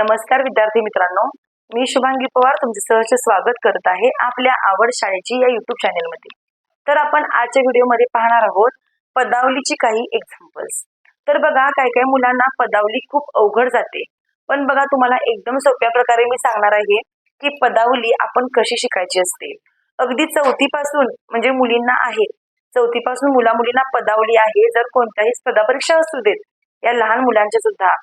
नमस्कार विद्यार्थी मित्रांनो. मी शुभांगी पवार तुमचे सहर्ष स्वागत करत आहे आपल्या आवड शाळेची या युट्यूब चॅनेलमध्ये तर आपण आजच्या व्हिडिओमध्ये पाहणार आहोत पदावलीची काही एक्झाम्पल्स तर बघा काही काही मुलांना पदावली खूप अवघड जाते. पण बघा तुम्हाला एकदम सोप्या प्रकारे मी सांगणार आहे की पदावली आपण कशी शिकायची असते. अगदी चौथीपासून म्हणजे मुलींना आहे. चौथीपासून मुला मुलींना पदावली आहे. जर कोणत्याही स्पर्धा परीक्षा असू देत या लहान मुलांच्या सुद्धा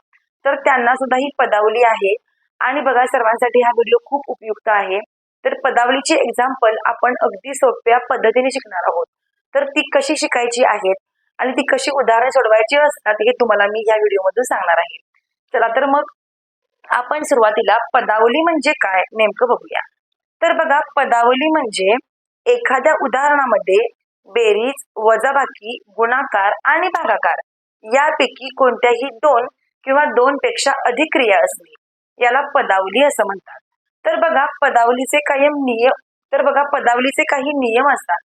तर त्यांना सुद्धा ही पदावली आहे. आणि बघा सर्वांसाठी हा व्हिडिओ खूप उपयुक्त आहे. तर पदावलीची एक्झाम्पल आपण अगदी सोप्या पद्धतीने शिकणार आहोत. तर ती कशी शिकायची आहेत? आणि ती कशी उदाहरण सोडवायची असतात हे तुम्हाला मी या व्हिडिओमधून सांगणार आहे. चला तर मग आपण सुरुवातीला पदावली म्हणजे काय नेमकं बघूया. तर बघा पदावली म्हणजे एखाद्या उदाहरणामध्ये बेरीज वजाबाकी गुणाकार आणि भागाकार यापैकी कोणत्याही दोन किंवा दोन पेक्षा अधिक क्रिया असणे याला पदावली असं म्हणतात. तर बघा पदावलीचे कायम नियम तर बघा पदावलीचे काही नियम असतात.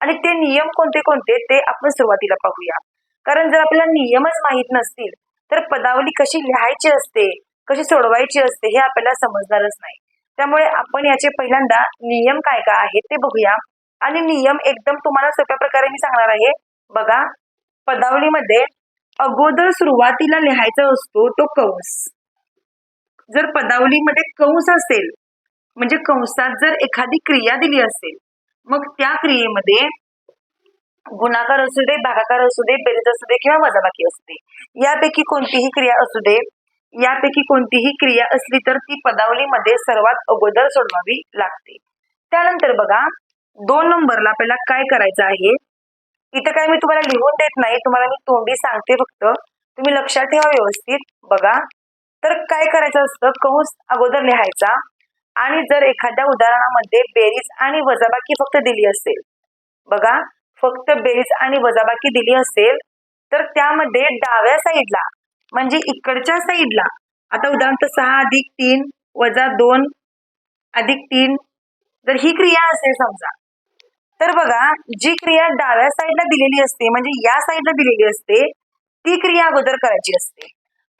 आणि ते नियम कोणते कोणते ते आपण सुरुवातीला पाहूया. कारण जर आपल्याला नियमच माहीत नसतील तर पदावली कशी लिहायची असते कशी सोडवायची असते हे आपल्याला समजणारच नाही. त्यामुळे आपण याचे पहिल्यांदा नियम काय काय आहेत ते बघूया. आणि नियम एकदम तुम्हाला सोप्या प्रकारे मी सांगणार आहे. बघा पदावलीमध्ये अगोदर सुरुवातीला लिहायचा असतो तो कंस. जर पदावलीमध्ये कंस असेल म्हणजे कंसात जर एखादी क्रिया दिली असेल मग त्या क्रियेमध्ये गुणाकार असू दे भागाकार असू दे बेरीज असू दे किंवा वजाबाकी असू दे यापैकी कोणतीही क्रिया असू दे यापैकी कोणतीही क्रिया असली तर ती पदावलीमध्ये सर्वात अगोदर सोडवावी लागते. त्यानंतर बघा दोन नंबरला आपल्याला काय करायचं आहे? इथं काय मी तुम्हाला लिहून देत नाही तुम्हाला मी तोंडी सांगते फक्त. तुम्ही लक्षात ठेवा व्यवस्थित बघा. तर काय करायचं असतं? कंस अगोदर लिहायचा. आणि जर एखाद्या उदाहरणामध्ये बेरीज आणि वजाबाकी फक्त दिली असेल बघा. फक्त बेरीज आणि वजाबाकी दिली असेल तर त्यामध्ये डाव्या साईडला म्हणजे इकडच्या साईडला आता उदाहरणार्थ सहा अधिक तीन वजा दोन अधिक तीन जर ही क्रिया असेल समजा. तर बघा जी क्रिया डाव्या साईडला दिलेली असते म्हणजे या साईडला दिलेली असते ती क्रिया अगोदर करायची असते.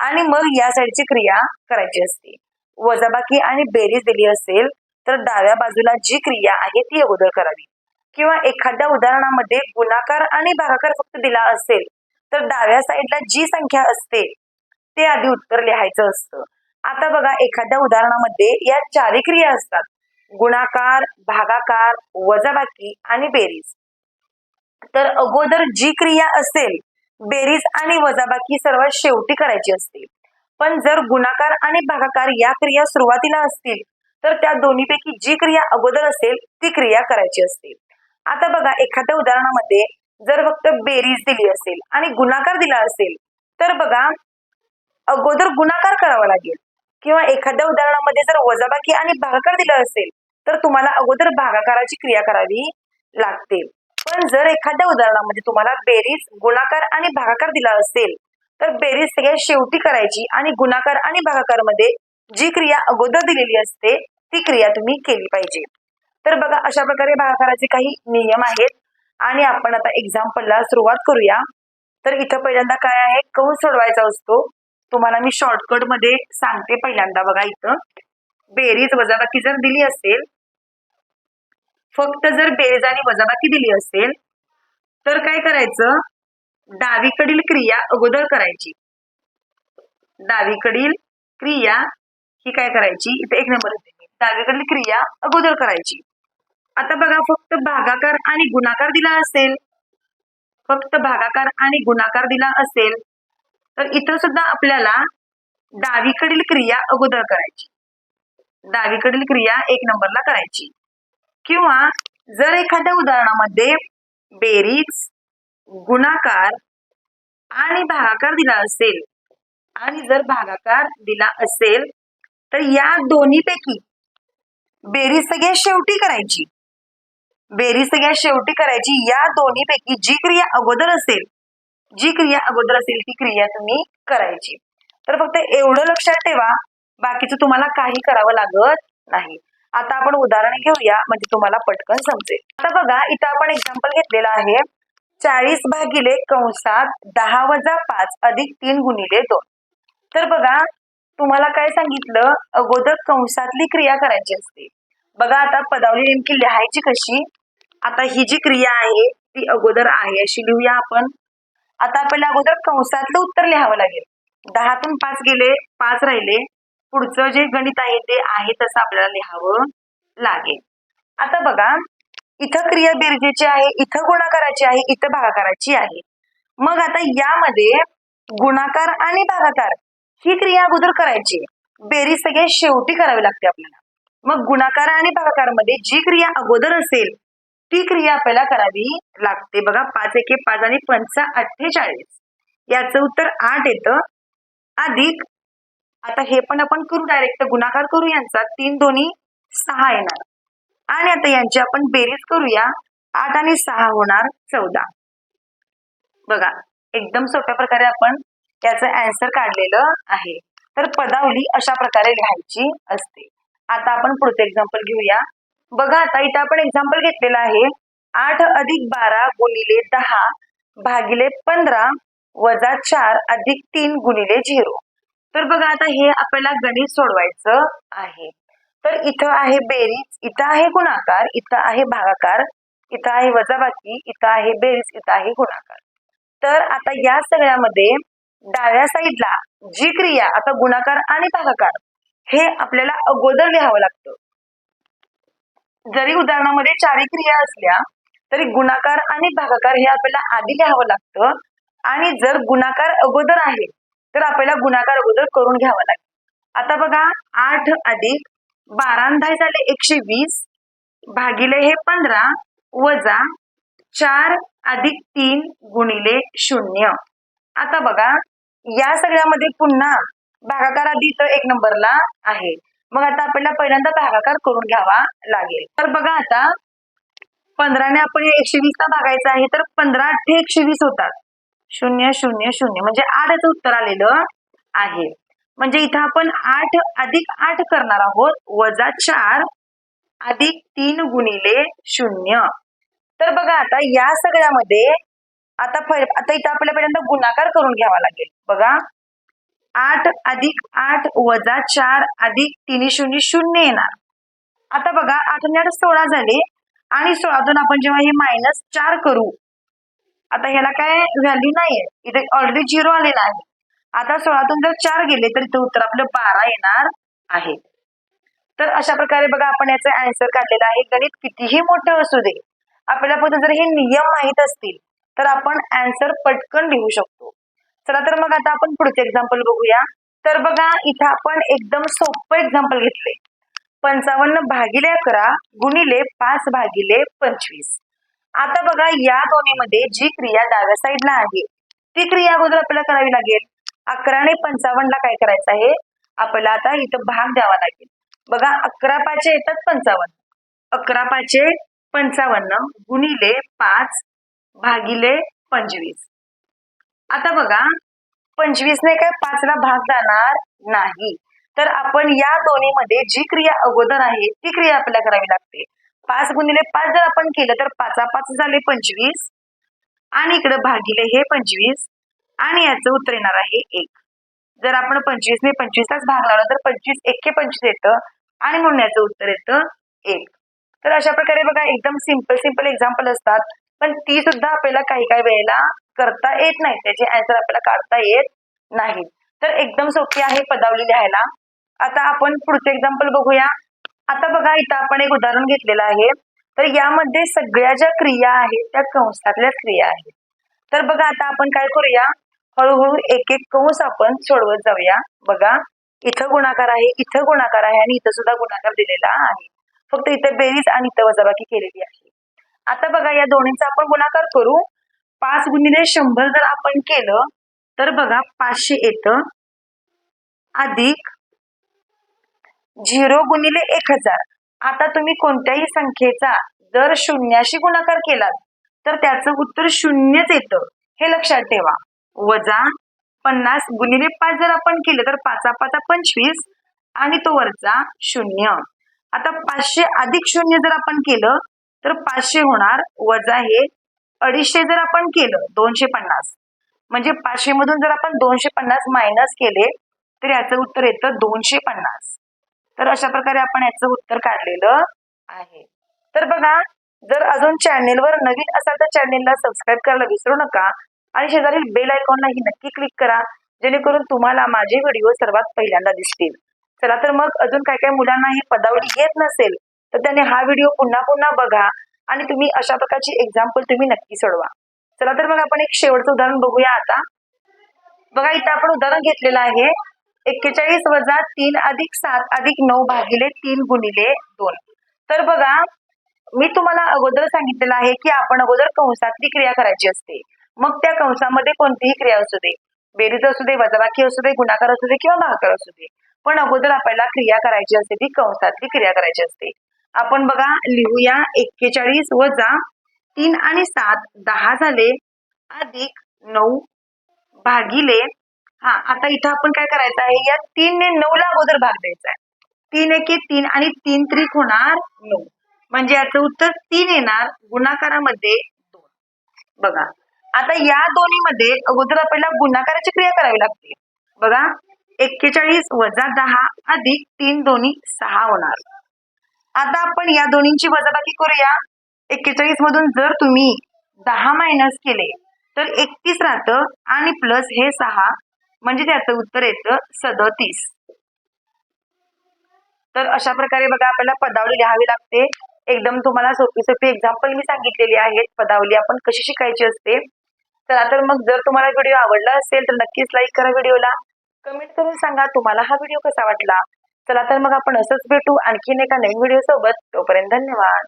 आणि मग या साईडची क्रिया करायची असते. वजाबाकी आणि बेरीज दिली असेल तर डाव्या बाजूला जी क्रिया आहे ती अगोदर करावी. किंवा एखाद्या उदाहरणामध्ये गुणाकार आणि भागाकार फक्त दिला असेल तर डाव्या साईडला जी संख्या असते ते आधी उत्तर लिहायचं असतं. आता बघा एखाद्या उदाहरणामध्ये या चारी क्रिया असतात. गुणाकार भागाकार वजाबाकी आणि बेरीज. तर अगोदर जी क्रिया असेल बेरीज आणि वजाबाकी सर्वात शेवटी करायची असते. पण जर गुणाकार आणि भागाकार या क्रिया सुरुवातीला असतील तर त्या दोन्हीपैकी जी क्रिया अगोदर असेल ती क्रिया करायची असते. आता बघा एखाद्या उदाहरणामध्ये जर फक्त बेरीज दिली असेल आणि गुणाकार दिला असेल तर बघा अगोदर गुणाकार करावा लागेल. किंवा एखाद्या उदाहरणामध्ये जर वजाबाकी आणि भागाकार दिला असेल तर तुम्हाला अगोदर भागाकाराची क्रिया करावी लागते. पण जर एखाद्या उदाहरणामध्ये तुम्हाला बेरीज गुणाकार आणि भागाकार दिला असेल तर बेरीज सगळ्यात शेवटी करायची आणि गुणाकार आणि भागाकारमध्ये जी क्रिया अगोदर दिलेली असते ती क्रिया तुम्ही केली पाहिजे. तर बघा अशा प्रकारे भागाकाराचे काही नियम आहेत. आणि आपण आता एक्झाम्पलला सुरुवात करूया. तर इथं पहिल्यांदा काय आहे? कंस सोडवायचा असतो? तुम्हाला मी शॉर्टकटमध्ये सांगते पहिल्यांदा बघा इथं. बेरीज वजाबाकी जर दिली असेल फक्त जर बेरीज आणि वजाबाकी दिली असेल तर काय करायचं? डावीकडील क्रिया अगोदर करायची. डावीकडील क्रिया ही काय करायची? इथे एक नंबर डावीकडील क्रिया अगोदर करायची. आता बघा फक्त भागाकार आणि गुणाकार दिला असेल. फक्त भागाकार आणि गुणाकार दिला असेल तर इथं सुद्धा आपल्याला डावीकडील क्रिया अगोदर करायची. डावीकडील क्रिया एक नंबरला करायची. किंवा जर एखाद्या उदाहरणामध्ये बेरीज गुणाकार आणि भागाकार दिला असेल आणि जर भागाकार दिला असेल तर या दोन्हीपैकी बेरीज सगळ्यात शेवटी करायची. बेरीज सगळ्यात शेवटी करायची. या दोन्हीपैकी जी क्रिया अगोदर असेल जी क्रिया अगोदर असेल ती क्रिया तुम्ही करायची. तर फक्त एवढं लक्षात ठेवा. बाकीचं तुम्हाला काही करावं लागत नाही. आता आपण उदाहरण घेऊया म्हणजे तुम्हाला पटकन समजेल. आता बघा इथं आपण एक्झाम्पल घेतलेलं आहे. चाळीस भागिले कंसात दहा वजा पाच अधिक तीन गुणिले दोन. तर बघा तुम्हाला काय सांगितलं? अगोदर कंसातली क्रिया करायची असते. बघा आता पदावली नेमकी लिहायची कशी? आता ही जी क्रिया आहे ती अगोदर आहे अशी लिहूया आपण. आता आपल्याला अगोदर कंसातलं उत्तर लिहावं लागेल. दहातून पाच गेले पाच राहिले. पुढचं जे गणित आहे ते आहे तसं आपल्याला लिहावं लागेल. आता बघा इथं क्रिया बेरजेची आहे इथं गुणाकाराची आहे इथं भागाकाराची आहे. मग आता यामध्ये गुणाकार आणि भागाकार ही क्रिया अगोदर करायची. बेरीज सगळ्या शेवटी करावी लागते आपल्याला. मग गुणाकार आणि भागाकारमध्ये जी क्रिया अगोदर असेल ती क्रिया आपल्याला करावी लागते. बघा पाच एके पाच आणि पंचा अठ्ठेचाळीस. याचं उत्तर आठ येतं. अधिक आता हे पण आपण करू डायरेक्ट गुणाकार करू यांचा. तीन दोन्ही सहा येणार. आणि आता यांची आपण बेरीज करूया. आठ आणि सहा होणार चौदा. बघा एकदम सोप्या प्रकारे आपण याचं अँसर काढलेलं आहे. तर पदावली अशा प्रकारे लिहायची असते. आता आपण पुढचं एक्झाम्पल घेऊया. बघा आता इथं आपण एक्झाम्पल घेतलेलं आहे. आठ अधिक बारा गुणिले दहा भागिले पंधरा वजा चार अधिक तीन गुणिले झिरो. तर बघा आता हे आपल्याला गणित सोडवायचं आहे. तर इथं आहे बेरीज इथं आहे गुणाकार इथं आहे भागाकार इथं आहे वजाबाकी इथं आहे बेरीज इथं आहे गुणाकार. तर आता या सगळ्यामध्ये डाव्या साईडला जी क्रिया आता गुणाकार आणि भागाकार हे आपल्याला अगोदर लिहावं लागतं. जरी उदाहरणामध्ये चारी क्रिया असल्या तरी गुणाकार आणि भागाकार हे आपल्याला आधी लिहावं लागतं. आणि जर गुणाकार अगोदर आहे तर आपल्याला गुणाकार अगोदर करून घ्यावा लागेल. आता बघा आठ अधिक बारा दहा झाले एकशे वीस. भागिले हे पंधरा वजा चार अधिक तीन गुणिले शून्य. आता बघा या सगळ्यामध्ये पुन्हा भागाकार आधी तर एक नंबरला आहे. मग आता आपल्याला पहिल्यांदा भागाकार करून घ्यावा लागेल. तर बघा आता पंधराने आपण एकशे वीसला भागायचा आहे तर पंधरा अठ्ठे एकशे वीस होतात. शून्य शून्य शून्य. म्हणजे आठच उत्तर आलेलं आहे. म्हणजे इथं आपण आठ अधिक आठ करणार आहोत. वजा चार अधिक तीन गुणिले शून्य. तर बघा आता या सगळ्यामध्ये आता आता इथं आपल्याला पहिल्यांदा गुणाकार करून घ्यावा लागेल. बघा. आठ अधिक आठ वजा चार अधिक तीन शून्य शून्य येणार. आता बघा आठ आणि आठ सोळा झाले. आणि सोळातून आपण जेव्हा हे मायनस चार करू आता ह्याला काय व्हॅल्यू नाहीये. इथे ऑलरेडी झिरो आलेला आहे. आता सोळातून जर चार गेले तर इथं उत्तर आपलं बारा येणार आहे. तर अशा प्रकारे बघा आपण याचा अँसर काढलेला आहे. गणित कितीही मोठं असू दे आपल्याला फक्त जर हे नियम माहीत असतील तर आपण अँसर पटकन लिहू शकतो. चला तर मग आता आपण पुढचे एक्झाम्पल बघूया. तर बघा इथं आपण एकदम सोपं एक्झाम्पल घेतले पंचावन्न भागिले अकरा गुणिले पाच भागिले पंचवीस. आता बघा या दोन्हीमध्ये जी क्रिया डाव्या साईडला आहे ती क्रिया अगोदर आपल्याला करावी लागेल. अकराने पंचावन्नला काय करायचं आहे? आपल्याला आता इथं भाग द्यावा लागेल. बघा अकरा पाचे येतात पंचावन्न. अकरा पाचे पंचावन्न गुणिले पाच भागिले पंचवीस. आता बघा पंचवीसने काय पाचला भाग जाणार नाही. तर आपण या दोन्हीमध्ये जी क्रिया अगोदर आहे ती क्रिया आपल्याला करावी लागते. पाच गुणिले पाच जर आपण केलं तर पाचा पाच झाले पंचवीस. आणि इकडे भागिले हे पंचवीस. आणि याचं उत्तर येणार आहे एक. जर आपण पंचवीसने पंचवीसलाच भाग लावला तर पंचवीस एके पंचवीस येतं. आणि म्हणून याचं उत्तर येतं एक. तर अशा प्रकारे बघा एकदम सिंपल सिंपल एक्झाम्पल असतात. पण ती सुद्धा आपल्याला काही काही वेळेला करता येत नाही. त्याचे अँसर आपल्याला काढता येत नाही. तर एकदम सोपी आहे पदावली लिहायला. आता आपण पुढचं एक्झाम्पल बघूया. आता बघा इथं आपण एक उदाहरण घेतलेलं आहे. तर यामध्ये सगळ्या ज्या क्रिया आहेत त्या कंसातल्याच क्रिया आहेत. तर बघा आता आपण काय करूया? हळूहळू एक एक कंस आपण सोडवत जाऊया. बघा इथं गुणाकार आहे इथं गुणाकार आहे आणि इथं सुद्धा गुणाकार दिलेला आहे. फक्त इथं बेरीज आणि इथं वजाबाकी केलेली आहे. आता बघा या दोन्हींचा आपण गुणाकार करू. पाच गुणिले शंभर जर आपण केलं तर बघा पाचशे येतं. अधिक झिरो गुणिले एक हजार. आता तुम्ही कोणत्याही संख्येचा जर शून्याशी गुणाकार केलात तर त्याचं उत्तर शून्यच येतं. हे लक्षात ठेवा. वजा पन्नास गुणिले पाच जर आपण केलं तर पाचा पाचा पंचवीस आणि तो वरचा शून्य. आता पाचशे अधिक शून्य जर आपण केलं तर पाचशे होणार. वजा हे अडीचशे जर आपण केलं दोनशे पन्नास. म्हणजे पाचशे मधून जर आपण दोनशे पन्नास मायनस केले तर याचं उत्तर येतं दोनशे पन्नास. तर अशा प्रकारे आपण याचं उत्तर काढलेलं आहे. तर बघा जर अजून चॅनेलवर नवीन असाल तर चॅनेलला सबस्क्राईब करायला विसरू नका आणि शेजारील बेल आयकॉनलाही नक्की क्लिक करा जेणेकरून तुम्हाला माझे व्हिडिओ सर्वात पहिल्यांदा दिसतील. चला तर मग अजून काय काय मुलांना ही पदावली येत नसेल तर त्याने हा व्हिडिओ पुन्हा पुन्हा बघा आणि तुम्ही अशा प्रकारची एक्झाम्पल तुम्ही नक्की सोडवा. चला तर मग आपण एक शेवटचं उदाहरण बघूया आता. बघा इथं आपण उदाहरण घेतलेलं आहे. एक्केचाळीस वजा तीन अधिक सात अधिक नऊ भागिले तीन गुणिले दोन. तर बघा मी तुम्हाला अगोदर सांगितलेलं आहे की आपण अगोदर कंसातली क्रिया करायची असते. मग त्या कंसामध्ये कोणतीही क्रिया असू दे. बेरीज असू दे वजाबाकी असू दे गुणाकार असू दे किंवा भागाकार असू दे. पण अगोदर आपल्याला क्रिया करायची असते ती कंसातली क्रिया करायची असते. आपण बघा लिहूया एक्केचाळीस वजा तीन आणि सात दहा झाले अधिक नऊ भागिले हा आता इथं आपण काय करायचं आहे? या तीन ने नऊ ला अगोदर भाग द्यायचा आहे. तीन एके तीन आणि तीन त्रिक होणार नऊ. म्हणजे याचं उत्तर तीन येणार गुणाकारामध्ये दोन. बघा. आता या दोन्हीमध्ये अगोदर आपल्याला गुणाकाराची क्रिया करावी लागते. बघा. एक्केचाळीस वजा दहा अधिक तीन दोन्ही सहा होणार. आता आपण या दोन्हींची वजाबाकी करूया. एक्केचाळीस मधून जर तुम्ही दहा मायनस केले तर एकतीस राहतं आणि प्लस हे सहा. म्हणजे त्याचं उत्तर येतं सदतीस. तर अशा प्रकारे बघा आपल्याला पदावली लिहावी लागते. एकदम तुम्हाला सोपी सोपी एक्झाम्पल मी सांगितलेली आहेत. पदावली आपण कशी शिकायची असते. चला तर मग जर तुम्हाला व्हिडिओ आवडला असेल तर नक्कीच लाईक करा व्हिडिओला कमेंट करून सांगा तुम्हाला हा व्हिडिओ कसा वाटला. चला तर मग आपण असंच भेटू आणखीन एका नवीन व्हिडिओ सोबत. तोपर्यंत धन्यवाद.